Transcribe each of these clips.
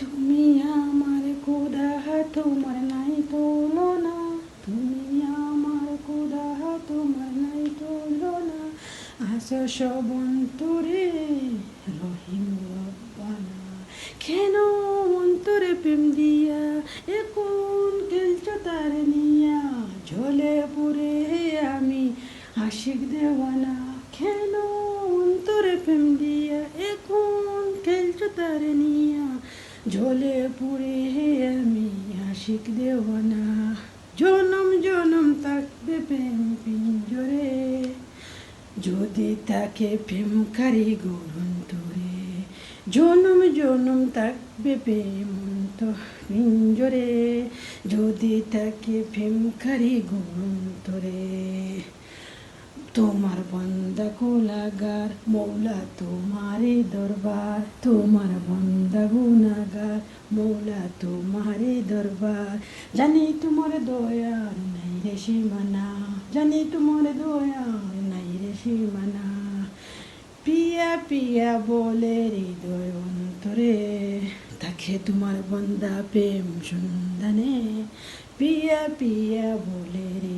তুমি আমার কোদা তোমার নাই তুলনা তুমি আমার কোদা তোমার নাই তুলনা আসো সব অন্তরে রহিম রব্বানা। কেন অন্তরে প্রেম দিয়া, এখন খেলছ তার নিয়া। ঝোলে পুরে আমি আশিক দেওয়ানা। কেন অন্তরে প্রেম দিয়া, এখন খেলছ তার নিয়া। ঝোলে পুরে আমি, আশিক দেওয়ানা। জনম জনম থাকবে প্রেম পিঞ্জরে। যদি তাকে প্রেম কারিগর অন্তরে জনম জনম থাকবে প্রেম পিঞ্জরে। যদি তাকে প্রেম কারিগর অন্তরে তোমার বন্দা কোলাগার মৌলা তোমারে দরবার। তোমার বন্দা গুনাগার মৌলা তোমারে দরবার। জানি তোমার দয়ার নাই রে সীমানা, জানি তোমার দয়ার নাই রে সীমানা। পিয়া পিয়া বলে হৃদয় অন্তরে তাকে তোমার বন্দা প্রেম সন্ধানে। পিয়া পিয়া বলে অন্তরে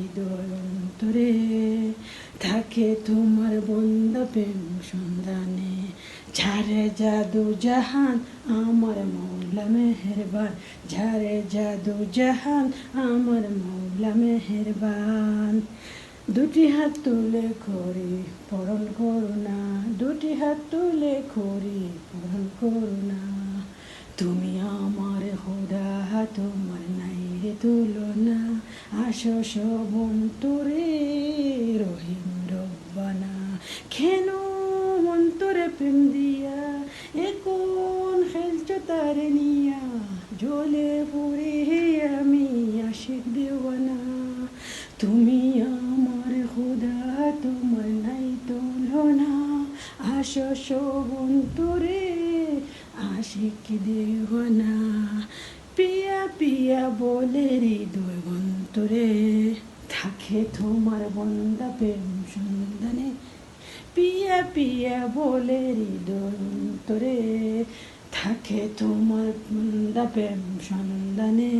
থাকে তোমার বন্দা প্রেম সন্ধানে। ঝারে জাদু জাহান, আমার মৌলা মেহেরবান। ঝারে জাদু জাহান, আমার মৌলা মেহেরবান। দুটি হাত তুলে করি পরল করুণা। দুটি হাত তুলে করি পরল করুণা। তুমি আমার হোদা, তোমার নাই রে তুলনা। আসো সব অন্তরে রহিম কেন অন্তরে প্রেম দিয়া এখন খেলছ তারে নিয়া জলে পড়ে আমি আশিক দেওয়ানা। তুমি আমার খুদা, তোমার নাই তুলনা আসো সব অন্তরে আশিক দেওয়ানা। পিয়া পিয়া বলে হৃদয় অন্তরে, থাকে তোমার বন্দা প্রেম সন্ধানে। পিয়া পিয়া বলে হৃদয় অন্তরে থাকে তোমার বন্দা প্রেম সন্ধানে।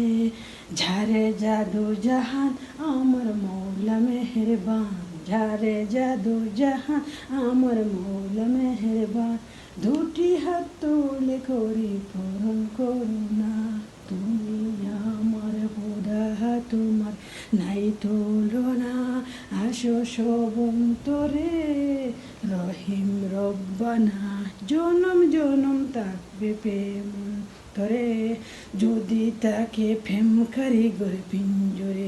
ঝারে জাদু জাহান আমার মৌলা মেহেরবান, ঝারে জাদু জাহান আমার মৌলা মেহেরবান। দুটি হাত তুলে করি পূরণ করুণা তুমি আমার বোধা, তোমার নাই তুলনা। আসো সব অন্তরে রহিম রব্বানা, জনম জনম থাকবে প্রেম তরে। যদি তাকে ফেম কারিগর পিঞ্জরে